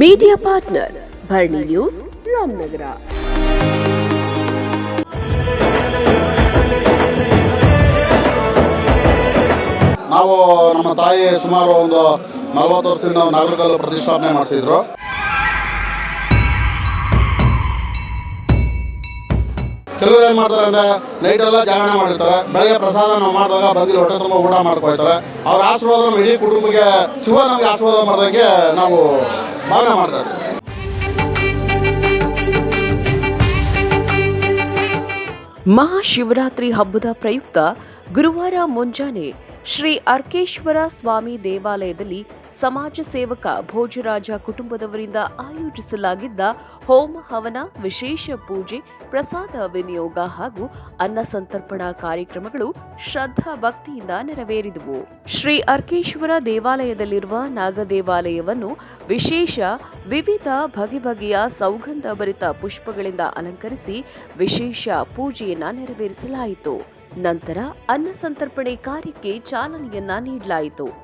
Media partner Bharani news Ramanagara ನಾವು ನಮ್ಮ ತಾಯಿ ಸುಮಾರು ಒಂದು ನಲವತ್ತು ವರ್ಷದಿಂದ ನಾಗರಿಕಲ್ಲು ಪ್ರತಿಷ್ಠಾಪನೆ ಮಾಡಿಸಿದ್ರು. ಕೆಲವರು ಏನು ಮಾಡ್ತಾರೆ ಅಂದ್ರೆ ನೈಟ್ ಎಲ್ಲ ಜಾಗರಣೆ ಮಾಡಿರ್ತಾರೆ. ಬೆಳಗ್ಗೆ ಪ್ರಸಾದ ನಾವು ಮಾಡಿದಾಗ ಬಂದು ಹೊಟ್ಟೆ ತುಂಬ ಊಟ ಮಾಡ್ಕೊಳ್ತಾರೆ. ಅವ್ರ ಆಶೀರ್ವಾದ ನಮ್ಮ ಇಡೀ ಕುಟುಂಬಕ್ಕೆ, ಶಿವ ನಮಗೆ ಆಶೀರ್ವಾದ ಮಾಡ್ದಂಗೆ ನಾವು ಭಾವನೆ ಮಾಡ್ತಾ ಮಹಾಶಿವರಾತ್ರಿ ಹಬ್ಬದ ಪ್ರಯುಕ್ತ ಗುರುವಾರ ಮುಂಜಾನೆ ಶ್ರೀ ಅರ್ಕೇಶ್ವರ ಸ್ವಾಮಿ ದೇವಾಲಯದಲ್ಲಿ ಸಮಾಜ ಸೇವಕ ಭೋಜರಾಜ ಕುಟುಂಬದವರಿಂದ ಆಯೋಜಿಸಲಾಗಿದ್ದ ಹೋಮ ಹವನ, ವಿಶೇಷ ಪೂಜೆ, ಪ್ರಸಾದ ವಿನಿಯೋಗ ಹಾಗೂ ಅನ್ನ ಸಂತರ್ಪಣಾ ಕಾರ್ಯಕ್ರಮಗಳು ಶ್ರದ್ಧಾ ಭಕ್ತಿಯಿಂದ ನೆರವೇರಿದವು. ಶ್ರೀ ಅರ್ಕೇಶ್ವರ ದೇವಾಲಯದಲ್ಲಿರುವ ನಾಗದೇವಾಲಯವನ್ನು ವಿಶೇಷ, ವಿವಿಧ ಬಗೆ ಬಗೆಯ ಸೌಗಂಧ ಭರಿತ ಪುಷ್ಪಗಳಿಂದ ಅಲಂಕರಿಸಿ ವಿಶೇಷ ಪೂಜೆಯನ್ನ ನೆರವೇರಿಸಲಾಯಿತು. ನಂತರ ಅನ್ನ ಸಂತರ್ಪಣೆ ಕಾರ್ಯಕ್ಕೆ ಚಾಲನೆಯನ್ನ ನೀಡಲಾಯಿತು.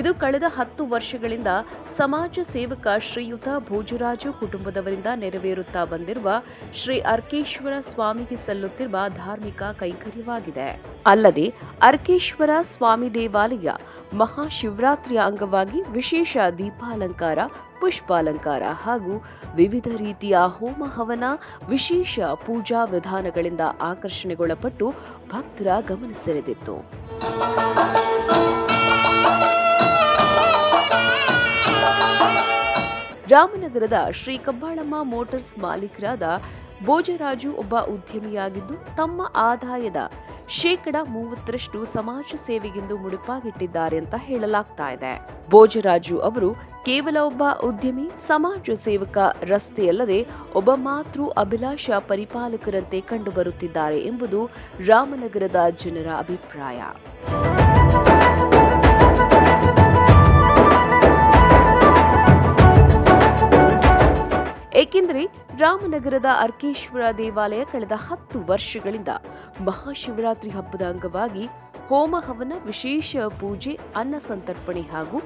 ಇದು ಕಳೆದ ಹತ್ತು ವರ್ಷಗಳಿಂದ ಸಮಾಜ ಸೇವಕ ಶ್ರೀಯುತ ಭೋಜರಾಜು ಕುಟುಂಬದವರಿಂದ ನೆರವೇರುತ್ತಾ ಬಂದಿರುವ ಶ್ರೀ ಅರ್ಕೇಶ್ವರ ಸ್ವಾಮಿಗೆ ಸಲ್ಲುತ್ತಿರುವ ಧಾರ್ಮಿಕ ಕೈಂಕರ್ಯವಾಗಿದೆ. ಅಲ್ಲದೆ ಅರ್ಕೇಶ್ವರ ಸ್ವಾಮಿ ದೇವಾಲಯ ಮಹಾಶಿವರಾತ್ರಿಯ ಅಂಗವಾಗಿ ವಿಶೇಷ ದೀಪಾಲಂಕಾರ, ಪುಷ್ಪಾಲಂಕಾರ ಹಾಗೂ ವಿವಿಧ ರೀತಿಯ ಹೋಮ ಹವನ, ವಿಶೇಷ ಪೂಜಾ ವಿಧಾನಗಳಿಂದ ಆಕರ್ಷಣೆಗೊಳಪಟ್ಟು ಭಕ್ತರ ಗಮನ ಸೆಳೆದಿತ್ತು. ರಾಮನಗರದ ಶ್ರೀ ಕಬ್ಬಾಳಮ್ಮ ಮೋಟಾರ್ಸ್ ಮಾಲೀಕರಾದ ಭೋಜರಾಜು ಒಬ್ಬ ಉದ್ಯಮಿಯಾಗಿದ್ದು, ತಮ್ಮ ಆದಾಯದ ಶೇಕಡ ಮೂವತ್ತರಷ್ಟು ಸಮಾಜ ಸೇವೆಗೆಂದು ಮುಡುಪಾಗಿಟ್ಟಿದ್ದಾರೆ ಅಂತ ಹೇಳಲಾಗ್ತಾ ಇದೆ. ಭೋಜರಾಜು ಅವರು ಕೇವಲ ಒಬ್ಬ ಉದ್ಯಮಿ, ಸಮಾಜ ಸೇವಕ, ರಸ್ತೆಯಲ್ಲದೆ ಒಬ್ಬ ಮಾತೃ ಅಭಿಲಾಷ ಪರಿಪಾಲಕರಂತೆ ಕಂಡುಬರುತ್ತಿದ್ದಾರೆ ಎಂಬುದು ರಾಮನಗರದ ಜನರ ಅಭಿಪ್ರಾಯ. ಏಕೆಂದರೆ ರಾಮನಗರದ ಅರ್ಕೇಶ್ವರ ದೇವಾಲಯ ಕಳೆದ ಹತ್ತು ವರ್ಷಗಳಿಂದ ಮಹಾಶಿವರಾತ್ರಿ ಹಬ್ಬದ ಅಂಗವಾಗಿ ಹೋಮ ಹವನ ವಿಶೇಷ ಪೂಜೆ, ಅನ್ನ ಸಂತರ್ಪಣೆ ಹಾಗೂ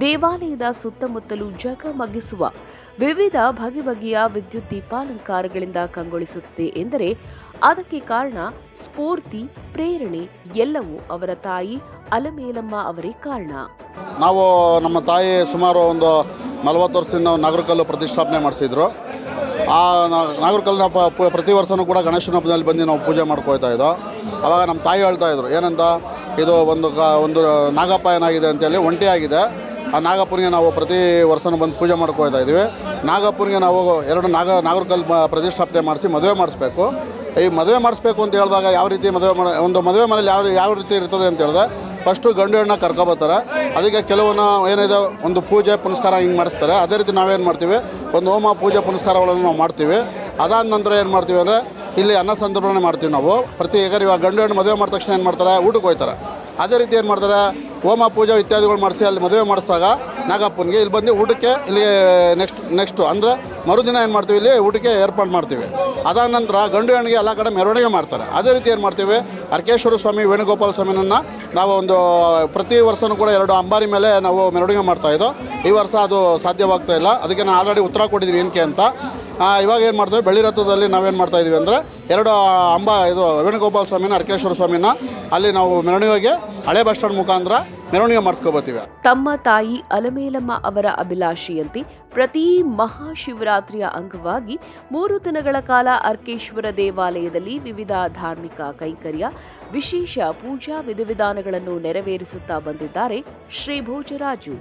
ದೇವಾಲಯದ ಸುತ್ತಮುತ್ತಲೂ ಜಗಮಗಿಸುವ ವಿವಿಧ ಬಗೆ ಬಗೆಯ ವಿದ್ಯುತ್ ದೀಪಾಲಂಕಾರಗಳಿಂದ ಕಂಗೊಳಿಸುತ್ತಿದೆ ಎಂದರೆ ಅದಕ್ಕೆ ಕಾರಣ ಸ್ಫೂರ್ತಿ, ಪ್ರೇರಣೆ ಎಲ್ಲವೂ ಅವರ ತಾಯಿ ಅಲಮೇಲಮ್ಮ ಅವರೇ ಕಾರಣ. ನಾವು ನಮ್ಮ ತಾಯಿ ಸುಮಾರು ಒಂದು ನಲವತ್ತು ವರ್ಷದಿಂದ ನಾವು ನಾಗರಕಲ್ಲು ಪ್ರತಿಷ್ಠಾಪನೆ ಮಾಡಿಸಿದ್ರು. ಆ ನಾಗರಕಲ್ನ ಪ್ರತಿ ವರ್ಷವೂ ಕೂಡ ಗಣೇಶನ ಹಬ್ಬದಲ್ಲಿ ಬಂದು ನಾವು ಪೂಜೆ ಮಾಡ್ಕೊಳ್ತಾ ಇದ್ದೋ. ಆವಾಗ ನಮ್ಮ ತಾಯಿ ಹೇಳ್ತಾ ಇದ್ರು, ಏನಂತ, ಇದು ಒಂದು ಕ, ಒಂದು ನಾಗಪ್ಪ ಏನಾಗಿದೆ ಅಂತೇಳಿ ಒಂಟಿ ಆಗಿದೆ. ಆ ನಾಗಪ್ಪನಿಗೆ ನಾವು ಪ್ರತಿ ವರ್ಷನೂ ಬಂದು ಪೂಜೆ ಮಾಡ್ಕೊಳ್ತಾ ಇದ್ದೀವಿ. ನಾಗಪ್ಪನಿಗೆ ನಾವು ಎರಡು ನಾಗ ನಾಗರಕಲ್ಲು ಪ್ರತಿಷ್ಠಾಪನೆ ಮಾಡಿಸಿ ಮದುವೆ ಮಾಡಿಸ್ಬೇಕು. ಈ ಮದುವೆ ಮಾಡಿಸ್ಬೇಕು ಅಂತ ಹೇಳಿದಾಗ ಯಾವ ರೀತಿ ಮದುವೆ ಮಾಡ ಒಂದು ಮದುವೆ ಮನೇಲಿ ಯಾವ ಯಾವ ರೀತಿ ಇರ್ತದೆ ಅಂತ ಹೇಳಿದ್ರೆ ಫಸ್ಟು ಗಂಡು ಹೆಣ್ಣ ಕರ್ಕೊಬರ್ತಾರೆ ಅದಕ್ಕೆ ಕೆಲವನ್ನ ಏನಿದೆ, ಒಂದು ಪೂಜೆ ಪುನಸ್ಕಾರ ಹಿಂಗೆ ಮಾಡಿಸ್ತಾರೆ. ಅದೇ ರೀತಿ ನಾವೇನು ಮಾಡ್ತೀವಿ, ಒಂದು ಹೋಮ ಪೂಜೆ ಪುನಸ್ಕಾರಗಳನ್ನು ನಾವು ಮಾಡ್ತೀವಿ. ಅದಾದ ನಂತರ ಏನು ಮಾಡ್ತೀವಿ ಅಂದರೆ, ಇಲ್ಲಿ ಅನ್ನ ಸಂದರ್ಭನೆ ಮಾಡ್ತೀವಿ ನಾವು. ಪ್ರತಿ ಈಗ ಇವಾಗ ಗಂಡು ಹೆಣ್ಣು ಮದುವೆ ಮಾಡಿದ ತಕ್ಷಣ ಏನು ಮಾಡ್ತಾರೆ, ಊಟಕ್ಕೆ ಹೋಗ್ತಾರೆ ಅದೇ ರೀತಿ ಏನು ಮಾಡ್ತಾರೆ? ಹೋಮ ಪೂಜೆ ಇತ್ಯಾದಿಗಳು ಮಾಡಿಸಿ ಅಲ್ಲಿ ಮದುವೆ ಮಾಡಿಸಿದಾಗ ನಾಗಪ್ಪನಿಗೆ ಇಲ್ಲಿ ಬಂದು ಊಟಕ್ಕೆ ಇಲ್ಲಿ ನೆಕ್ಸ್ಟ್ ನೆಕ್ಸ್ಟು ಅಂದರೆ ಮರುದಿನ ಏನು ಮಾಡ್ತೀವಿ ಇಲ್ಲಿ ಊಟಕ್ಕೆ ಏರ್ಪಾಡು ಮಾಡ್ತೀವಿ. ಅದಾದ ನಂತರ ಗಂಡು ಹೆಣ್ಣಿಗೆ ಎಲ್ಲ ಕಡೆ ಮೆರವಣಿಗೆ ಮಾಡ್ತಾರೆ. ಅದೇ ರೀತಿ ಏನು ಮಾಡ್ತೀವಿ? ಅರ್ಕೇಶ್ವರ ಸ್ವಾಮಿ, ವೇಣುಗೋಪಾಲ ಸ್ವಾಮಿನನ್ನು ನಾವು ಒಂದು ಪ್ರತಿ ವರ್ಷವೂ ಕೂಡ ಎರಡು ಅಂಬಾರಿ ಮೇಲೆ ನಾವು ಮೆರವಣಿಗೆ ಮಾಡ್ತಾಯಿದ್ದೋ ಈ ವರ್ಷ ಅದು ಸಾಧ್ಯವಾಗ್ತಾ ಇಲ್ಲ. ಅದಕ್ಕೆ ನಾನು ಆಲ್ರೆಡಿ ಉತ್ತರ ಕೊಟ್ಟಿದ್ದೀನಿ ಏನಕ್ಕೆ ಅಂತ. ಇವಾಗ ಏನು ಮಾಡ್ತೀವಿ? ಬೆಳ್ಳಿ ರಥದಲ್ಲಿ ನಾವೇನು ಮಾಡ್ತಾ ಇದ್ದೀವಿ ಅಂದರೆ ಎರಡು ಅಂಬ, ಇದು ವೇಣುಗೋಪಾಲ ಸ್ವಾಮಿನ ಅರ್ಕೇಶ್ವರ ಸ್ವಾಮಿನ ಅಲ್ಲಿ ನಾವು ಮೆರವಣಿಗೆಗೆ ಹಳೆ ಬಸ್ ಸ್ಟ್ಯಾಂಡ್ ಮುಖಾಂತರ ಮೆರವಣಿಗೆ ಮಾಡಿಸ್ಕೋಬತ್ತೀವಿ. ತಮ್ಮ ತಾಯಿ ಅಲಮೇಲಮ್ಮ ಅವರ ಅಭಿಲಾಷೆಯಂತೆ ಪ್ರತಿ ಮಹಾಶಿವರಾತ್ರಿಯ ಅಂಗವಾಗಿ ಮೂರು ದಿನಗಳ ಕಾಲ ಅರ್ಕೇಶ್ವರ ದೇವಾಲಯದಲ್ಲಿ ವಿವಿಧ ಧಾರ್ಮಿಕ ಕೈಂಕರ್ಯ, ವಿಶೇಷ ಪೂಜಾ ವಿಧಿವಿಧಾನಗಳನ್ನು ನೆರವೇರಿಸುತ್ತಾ ಬಂದಿದ್ದಾರೆ ಶ್ರೀ ಭೋಜರಾಜು.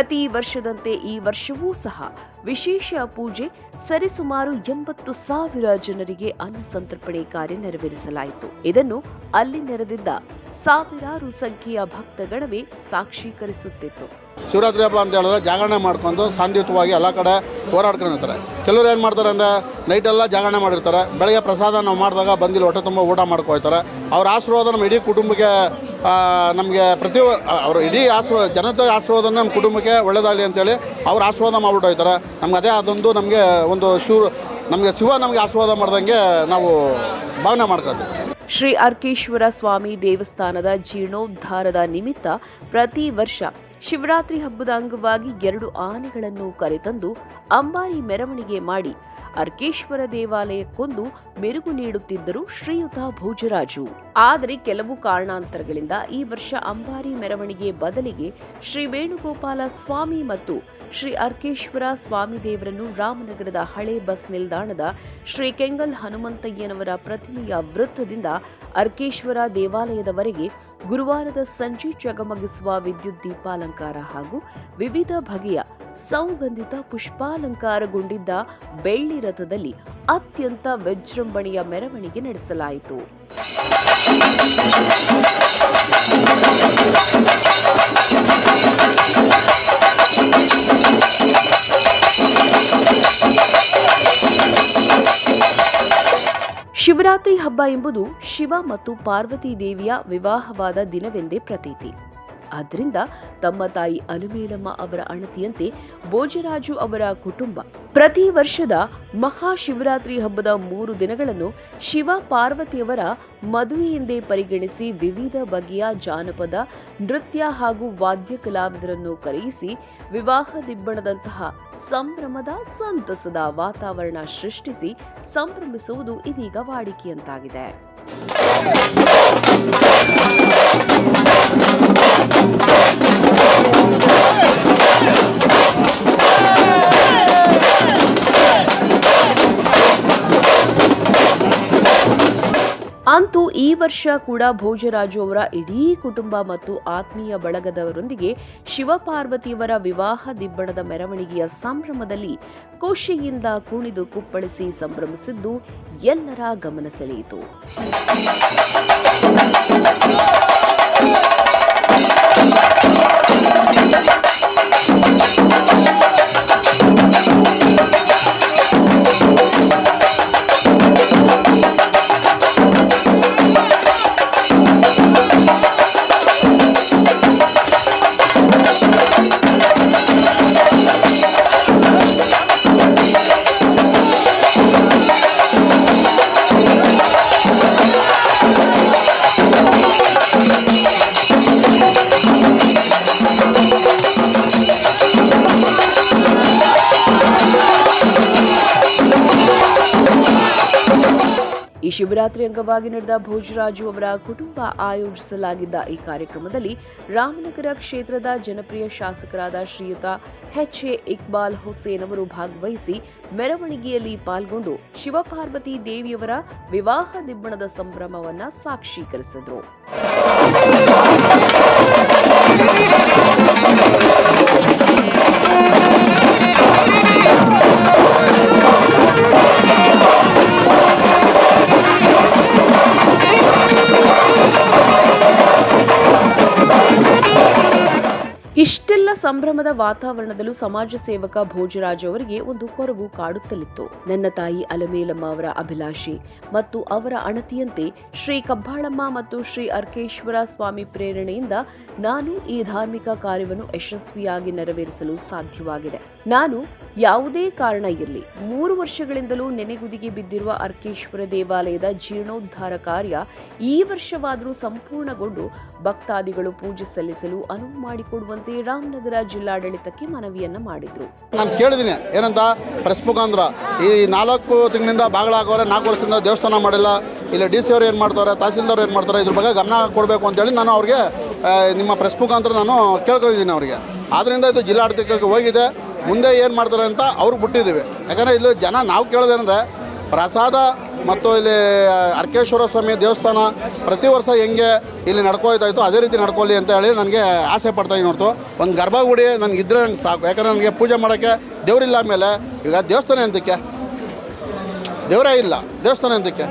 ಪ್ರತಿ ವರ್ಷದಂತೆ ಈ ವರ್ಷವೂ ಸಹ ವಿಶೇಷ ಪೂಜೆ ಸರಿಸುಮಾರು ಎಂಬತ್ತು ಸಾವಿರ ಜನರಿಗೆ ಅನ್ನ ಸಂತರ್ಪಣೆ ಕಾರ್ಯ ನೆರವೇರಿಸಲಾಯಿತು. ಇದನ್ನು ಅಲ್ಲಿ ನೆರೆದಿದ್ದ ಸಾವಿರಾರು ಸಂಖ್ಯೆಯ ಭಕ್ತಗಣವೇ ಸಾಕ್ಷೀಕರಿಸುತ್ತಿತ್ತು. ಶಿವರಾತ್ರಿ ಹಬ್ಬ ಅಂತ ಹೇಳಿದ್ರೆ ಜಾಗರಣೆ ಮಾಡ್ಕೊಂಡು ಶಾಂತಿಯುತವಾಗಿ ಎಲ್ಲ ಕಡೆ ಹೋರಾಡ್ಕೊಂಡಿರ್ತಾರೆ. ಕೆಲವರು ಏನು ಮಾಡ್ತಾರೆ ಅಂದರೆ ನೈಟೆಲ್ಲ ಜಾಗರಣೆ ಮಾಡಿರ್ತಾರೆ. ಬೆಳಗ್ಗೆ ಪ್ರಸಾದ ನಾವು ಮಾಡಿದಾಗ ಬಂದಿಲ್ಲ, ಹೊಟ್ಟೆ ತುಂಬ ಊಟ ಮಾಡ್ಕೊಳ್ತಾರೆ ಅವ್ರ ಆಶೀರ್ವಾದ ನಮ್ಮ ಇಡೀ ಕುಟುಂಬಕ್ಕೆ ನಮಗೆ ಪ್ರತಿ ಅವ್ರ ಇಡೀ ಆಶೀರ್ವಾದ ಜನತೆ ಆಶೀರ್ವಾದನ ನಮ್ಮ ಕುಟುಂಬಕ್ಕೆ ಒಳ್ಳೆಯದಾಗಲಿ ಅಂತೇಳಿ ಅವ್ರು ಆಶೀರ್ವಾದ ಮಾಡ್ಬಿಟ್ಟು ಹೋಗ್ತಾರೆ. ನಮ್ಗೆ ಅದೇ ಅದೊಂದು ನಮಗೆ ಒಂದು ಶಿವ, ನಮಗೆ ಶಿವ ನಮಗೆ ಆಶೀರ್ವಾದ ಮಾಡ್ದಂಗೆ ನಾವು ಭಾವನೆ ಮಾಡ್ಕೊತೀವಿ. ಶ್ರೀ ಅರ್ಕೇಶ್ವರ ಸ್ವಾಮಿ ದೇವಸ್ಥಾನದ ಜೀರ್ಣೋದ್ಧಾರದ ನಿಮಿತ್ತ ಪ್ರತಿ ವರ್ಷ ಶಿವರಾತ್ರಿ ಹಬ್ಬದ ಅಂಗವಾಗಿ ಎರಡು ಆನೆಗಳನ್ನು ಕರೆತಂದು ಅಂಬಾರಿ ಮೆರವಣಿಗೆ ಮಾಡಿ ಅರ್ಕೇಶ್ವರ ದೇವಾಲಯಕ್ಕೊಂದು ಮೆರುಗು ನೀಡುತ್ತಿದ್ದರು ಶ್ರೀಯುತ ಭೋಜರಾಜು. ಆದರೆ ಕೆಲವು ಕಾರಣಾಂತರಗಳಿಂದ ಈ ವರ್ಷ ಅಂಬಾರಿ ಮೆರವಣಿಗೆ ಬದಲಿಗೆ ಶ್ರೀ ವೇಣುಗೋಪಾಲ ಸ್ವಾಮಿ ಮತ್ತು ಶ್ರೀ ಅರ್ಕೇಶ್ವರ ಸ್ವಾಮಿ ದೇವರನ್ನು ರಾಮನಗರದ ಹಳೆ ಬಸ್ ನಿಲ್ದಾಣದ ಶ್ರೀ ಕೆಂಗಲ್ ಹನುಮಂತಯ್ಯನವರ ಪ್ರತಿಮೆಯ ವೃತ್ತದಿಂದ ಅರ್ಕೇಶ್ವರ ದೇವಾಲಯದವರೆಗೆ ಗುರುವಾರದ ಸಂಜೆ ಜಗಮಗಿಸುವ ವಿದ್ಯುತ್ ದೀಪಾಲಂಕಾರ ಹಾಗೂ ವಿವಿಧ ಬಗೆಯ ಸೌಗಂಧಿತ ಪುಷ್ಪಾಲಂಕಾರಗೊಂಡಿದ್ದ ಬೆಳ್ಳಿ ರಥದಲ್ಲಿ ಅತ್ಯಂತ ವಿಜೃಂಭಣೆಯ ಮೆರವಣಿಗೆ ನಡೆಸಲಾಯಿತು. ಶಿವರಾತ್ರಿ ಹಬ್ಬ ಎಂಬುದು ಶಿವ ಮತ್ತು ಪಾರ್ವತಿ ದೇವಿಯ ವಿವಾಹವಾದ ದಿನವೆಂದೇ ಪ್ರತೀತಿ. ಆದ್ದರಿಂದ ತಮ್ಮ ತಾಯಿ ಅಲುಮೇಲಮ್ಮ ಅವರ ಅಣತಿಯಂತೆ ಭೋಜರಾಜು ಅವರ ಕುಟುಂಬ. ಪ್ರತಿ ವರ್ಷದ ಮಹಾಶಿವರಾತ್ರಿ ಹಬ್ಬದ ಮೂರು ದಿನಗಳನ್ನು ಶಿವ ಪಾರ್ವತಿಯವರ ಮದುವೆಯೆಂದೇ ಪರಿಗಣಿಸಿ ವಿವಿಧ ಬಗೆಯ ಜಾನಪದ, ನೃತ್ಯ ಹಾಗೂ ವಾದ್ಯ ಕಲಾವಿದರನ್ನು ಕರೆಯಿಸಿ ವಿವಾಹ ದಿಬ್ಬಣದಂತಹ ಸಂಭ್ರಮದ ಸಂತಸದ ವಾತಾವರಣ ಸೃಷ್ಟಿಸಿ ಸಂಭ್ರಮಿಸುವುದು ಇದೀಗ ವಾಡಿಕೆಯಂತಾಗಿದೆ. Yeah! ಅಂತೂ ಈ ವರ್ಷ ಕೂಡ ಭೋಜರಾಜು ಅವರ ಇಡೀ ಕುಟುಂಬ ಮತ್ತು ಆತ್ಮೀಯ ಬಳಗದವರೊಂದಿಗೆ ಶಿವಪಾರ್ವತಿಯವರ ವಿವಾಹ ದಿಬ್ಬಣದ ಮೆರವಣಿಗೆಯ ಸಂಭ್ರಮದಲ್ಲಿ ಖುಷಿಯಿಂದ ಕುಣಿದು ಕುಪ್ಪಳಿಸಿ ಸಂಭ್ರಮಿಸಿದ್ದು ಎಲ್ಲರ ಗಮನ ಸೆಳೆಯಿತು. ಈ ಶಿವರಾತ್ರಿ ಅಂಗವಾಗಿ ನಡೆದ ಭೋಜರಾಜು ಅವರ ಕುಟುಂಬ ಆಯೋಜಿಸಲಾಗಿದ್ದ ಈ ಕಾರ್ಯಕ್ರಮದಲ್ಲಿ ರಾಮನಗರ ಕ್ಷೇತ್ರದ ಜನಪ್ರಿಯ ಶಾಸಕರಾದ ಶ್ರೀಯುತ ಎಚ್ ಎ ಇಕ್ಬಾಲ್ ಹುಸೇನ್ ಅವರು ಭಾಗವಹಿಸಿ ಮೆರವಣಿಗೆಯಲ್ಲಿ ಪಾಲ್ಗೊಂಡು ಶಿವಪಾರ್ವತಿ ದೇವಿಯವರ ವಿವಾಹ ದಿಬ್ಬಣದ ಸಂಭ್ರಮವನ್ನ ಸಾಕ್ಷೀಕರಿಸಿದರು. ಸಂಭ್ರಮದ ವಾತಾವರಣದಲ್ಲೂ ಸಮಾಜ ಸೇವಕ ಭೋಜರಾಜ್ ಅವರಿಗೆ ಒಂದು ಕೊರಗು ಕಾಡುತ್ತಲಿತ್ತು. ನನ್ನ ತಾಯಿ ಅಲಮೇಲಮ್ಮ ಅವರ ಅಭಿಲಾಷೆ ಮತ್ತು ಅವರ ಅಣತಿಯಂತೆ ಶ್ರೀ ಕಬ್ಬಾಳಮ್ಮ ಮತ್ತು ಶ್ರೀ ಅರ್ಕೇಶ್ವರ ಸ್ವಾಮಿ ಪ್ರೇರಣೆಯಿಂದ ನಾನು ಈ ಧಾರ್ಮಿಕ ಕಾರ್ಯವನ್ನು ಯಶಸ್ವಿಯಾಗಿ ನೆರವೇರಿಸಲು ಸಾಧ್ಯವಾಗಿದೆ. ನಾನು ಯಾವುದೇ ಕಾರಣ ಇರಲಿ, ಮೂರು ವರ್ಷಗಳಿಂದಲೂ ನೆನೆಗುದಿಗೆ ಬಿದ್ದಿರುವ ಅರ್ಕೇಶ್ವರ ದೇವಾಲಯದ ಜೀರ್ಣೋದ್ಧಾರ ಕಾರ್ಯ ಈ ವರ್ಷವಾದರೂ ಸಂಪೂರ್ಣಗೊಂಡು ಭಕ್ತಾದಿಗಳು ಪೂಜೆ ಸಲ್ಲಿಸಲು ಅನುವು ಮಾಡಿಕೊಡುವಂತೆ ರಾಮನಗರ ಜಿಲ್ಲಾಡಳಿತಕ್ಕೆ ಮನವಿಯನ್ನ ಮಾಡಿದ್ರು. ನಾನು ಕೇಳಿದ್ದೀನಿ ಏನಂತ, ಪ್ರೆಸ್ ಮುಖಾಂತರ. ಈ ನಾಲ್ಕು ತಿಂಗಳಿಂದ ಬಾಗಳಾಗೋರೆ ನಾಲ್ಕು ವರ್ಷದಿಂದ ದೇವಸ್ಥಾನ ಮಾಡಿಲ್ಲ. ಇಲ್ಲ ಡಿ ಸಿ ಅವ್ರು ಏನು ಮಾಡ್ತಾರೆ, ತಹಸೀಲ್ದಾರ್ ಏನು ಮಾಡ್ತಾರೆ, ಇದ್ರ ಬಗ್ಗೆ ಗಮನ ಕೊಡಬೇಕು ಅಂತೇಳಿ ನಾನು ಅವ್ರಿಗೆ ನಿಮ್ಮ ಪ್ರೆಸ್ ಮುಖಾಂತರ ನಾನು ಕೇಳ್ಕೊಂಡಿದ್ದೀನಿ ಅವರಿಗೆ. ಆದ್ದರಿಂದ ಇದು ಜಿಲ್ಲಾಡಳಿತಕ್ಕೆ ಹೋಗಿದೆ. ಮುಂದೆ ಏನು ಮಾಡ್ತಾರೆ ಅಂತ ಅವ್ರಿಗೆ ಬಿಟ್ಟಿದ್ದೀವಿ. ಯಾಕಂದರೆ ಇಲ್ಲಿ ಜನ ನಾವು ಕೇಳೋದೇನೆಂದರೆ ಪ್ರಸಾದ ಮತ್ತು ಇಲ್ಲಿ ಅರ್ಕೇಶ್ವರ ಸ್ವಾಮಿ ದೇವಸ್ಥಾನ ಪ್ರತಿ ವರ್ಷ ಹೆಂಗೆ ಇಲ್ಲಿ ನಡ್ಕೋಯ್ತಾ ಇತ್ತು ಅದೇ ರೀತಿ ನಡ್ಕೊಳ್ಳಿ ಅಂತ ಹೇಳಿ ನನಗೆ ಆಸೆ ಪಡ್ತಾ ಇದ್ದೀನಿ ಹೊರತು. ಒಂದು ಗರ್ಭಗುಡಿ ನನಗೆ ಇದ್ದರೆ ನಂಗೆ ಸಾಕು. ಯಾಕಂದರೆ ನನಗೆ ಪೂಜೆ ಮಾಡೋಕ್ಕೆ ದೇವರಿಲ್ಲ ಆಮೇಲೆ, ಈಗ ದೇವಸ್ಥಾನ ಎಂತಕ್ಕೆ? ದೇವರೇ ಇಲ್ಲ. ದೇವಸ್ಥಾನ ಎಂತಕ್ಕೆ?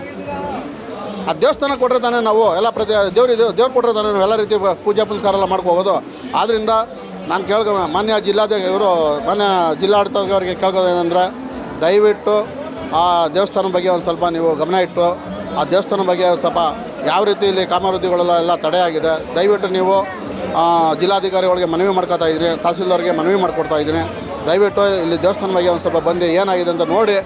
ಆ ದೇವಸ್ಥಾನ ಕೊಟ್ಟರೆ ತಾನೇ ನಾವು ಎಲ್ಲ ಪ್ರತಿ, ದೇವ್ರು ಇದು, ದೇವ್ರು ಕೊಟ್ಟರೆ ತಾನೇ ನಾವು ಎಲ್ಲ ರೀತಿ ಪೂಜೆ ಪುನಸ್ಕಾರ ಎಲ್ಲ ಮಾಡ್ಕೋಬೋದು ಆದ್ದರಿಂದ ನಾನು ಕೇಳ್ಕೊ, ಮಾನ್ಯ ಜಿಲ್ಲಾಧಿಕಾರಿ ಇವರು, ಮಾನ್ಯ ಜಿಲ್ಲಾಡಳಿತದವರಿಗೆ ಕೇಳ್ಕೋದೇನೆಂದರೆ ದಯವಿಟ್ಟು ಆ ದೇವಸ್ಥಾನ ಬಗ್ಗೆ ಒಂದು ಸ್ವಲ್ಪ ನೀವು ಗಮನ ಇಟ್ಟು, ಆ ದೇವಸ್ಥಾನ ಬಗ್ಗೆ ಸ್ವಲ್ಪ ಯಾವ ರೀತಿ ಇಲ್ಲಿ ಕಾಮವೃದ್ಧಿಗಳೆಲ್ಲ ಎಲ್ಲ ತಡೆಯಾಗಿದೆ, ದಯವಿಟ್ಟು ನೀವು ಜಿಲ್ಲಾಧಿಕಾರಿಗಳಿಗೆ ಮನವಿ ಮಾಡ್ಕೊತಾ ಇದ್ದೀನಿ ತಹಸೀಲ್ದಾರ್ಗೆ ಮನವಿ ಮಾಡ್ಕೊಡ್ತಾ ಇದ್ದೀನಿ. ದಯವಿಟ್ಟು ಇಲ್ಲಿ ದೇವಸ್ಥಾನ ಬಗ್ಗೆ ಒಂದು ಸ್ವಲ್ಪ ಬಂದು ಏನಾಗಿದೆ ಅಂತ ನೋಡಿ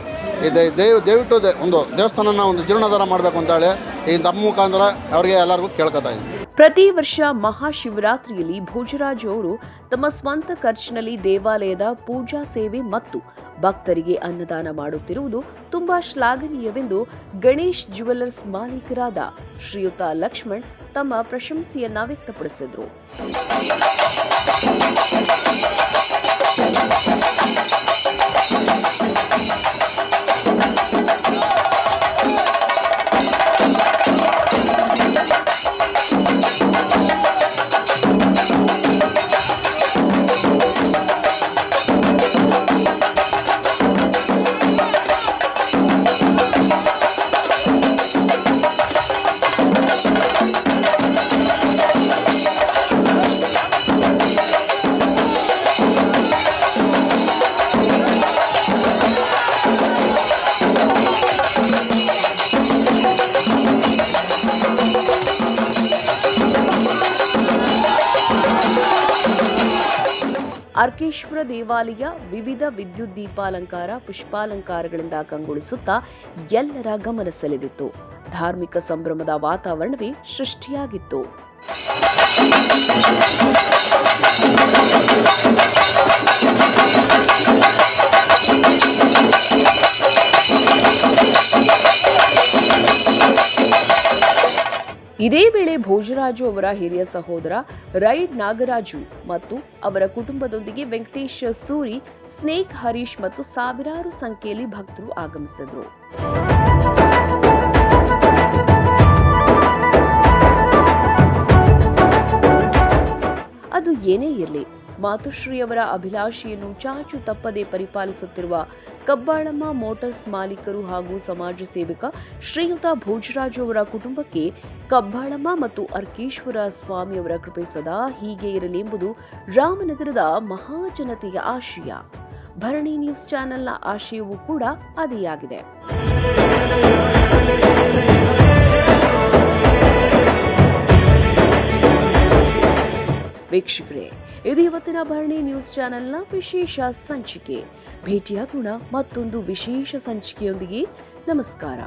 ಇದು ದೇವ್ ದಯವಿಟ್ಟು ಒಂದು ದೇವಸ್ಥಾನನ ಒಂದು ಜೀರ್ಣೋದ್ಧಾರ ಮಾಡಬೇಕು ಅಂತೇಳಿ ಈ ತಮ್ಮ ಮುಖಾಂತರ ಅವರಿಗೆ ಎಲ್ಲರಿಗೂ ಕೇಳ್ಕೊತಾ ಇದ್ದೀನಿ. ಪ್ರತಿ ವರ್ಷ ಮಹಾಶಿವರಾತ್ರಿಯಲ್ಲಿ ಭೋಜರಾಜ್ ಅವರು ತಮ್ಮ ಸ್ವಂತ ಖರ್ಚಿನಲ್ಲಿ ದೇವಾಲಯದ ಪೂಜಾ ಸೇವೆ ಮತ್ತು ಭಕ್ತರಿಗೆ ಅನ್ನದಾನ ಮಾಡುತ್ತಿರುವುದು ತುಂಬಾ ಶ್ಲಾಘನೀಯವೆಂದು ಗಣೇಶ್ ಜುವೆಲ್ಲರ್ಸ್ ಮಾಲೀಕರಾದ ಶ್ರೀಯುತ ಲಕ್ಷ್ಮಣ್ ತಮ್ಮ ಪ್ರಶಂಸೆಯನ್ನ ವ್ಯಕ್ತಪಡಿಸಿದರು. ಅರ್ಕೇಶ್ವರ ದೇವಾಲಯ ವಿವಿಧ ವಿದ್ಯುತ್ ದೀಪಾಲಂಕಾರ ಪುಷ್ಪಾಲಂಕಾರಗಳಿಂದ ಕಂಗೊಳಿಸುತ್ತಾ ಎಲ್ಲರ ಗಮನ ಸೆಳೆದಿತ್ತು. ಧಾರ್ಮಿಕ ಸಂಭ್ರಮದ ವಾತಾವರಣವೇ ಸೃಷ್ಟಿಯಾಗಿತ್ತು. ಇದೇ ವೇಳೆ ಭೋಜರಾಜು ಅವರ ಹಿರಿಯ ಸಹೋದರ ರೈಡ್ ನಾಗರಾಜು ಮತ್ತು ಅವರ ಕುಟುಂಬದೊಂದಿಗೆ ವೆಂಕಟೇಶ್ ಸೂರಿ, ಸ್ನೇಕ್ ಹರೀಶ್ ಮತ್ತು ಸಾವಿರಾರು ಸಂಖ್ಯೆಯಲ್ಲಿ ಭಕ್ತರು ಆಗಮಿಸಿದರು ಅದು ಏನೇ ಇರಲಿ ಮಾತುಶ್ರೀಯವರ ಅಭಿಲಾಷೆಯನ್ನು ಚಾಚು ತಪ್ಪದೆ ಪರಿಪಾಲಿಸುತ್ತಿರುವ ಕಬ್ಬಾಳಮ್ಮ ಮೋಟರ್ಸ್ ಮಾಲೀಕರು ಹಾಗೂ ಸಮಾಜ ಸೇವಕ ಶ್ರೀಯುತ ಭೋಜರಾಜು ಅವರ ಕುಟುಂಬಕ್ಕೆ ಕಬ್ಬಾಳಮ್ಮ ಮತ್ತು ಅರ್ಕೇಶ್ವರ ಸ್ವಾಮಿಯವರ ಕೃಪೆ ಸದಾ ಹೀಗೆ ಇರಲಿ ಎಂಬುದು ರಾಮನಗರದ ಮಹಾಜನತೆಯ ಆಶಯ. ಭರಣಿ ನ್ಯೂಸ್ ಚಾನೆಲ್ನ ಆಶಯವೂ ಕೂಡ ಅದೇ ಆಗಿದೆ ಇದು ಇವತ್ತಿನ ಭರಣಿ ನ್ಯೂಸ್ ಚಾನೆಲ್ನ ವಿಶೇಷ ಸಂಚಿಕೆ. ಭೇಟಿಯಾಗೋಣ ಮತ್ತೊಂದು ವಿಶೇಷ ಸಂಚಿಕೆಯೊಂದಿಗೆ ನಮಸ್ಕಾರ.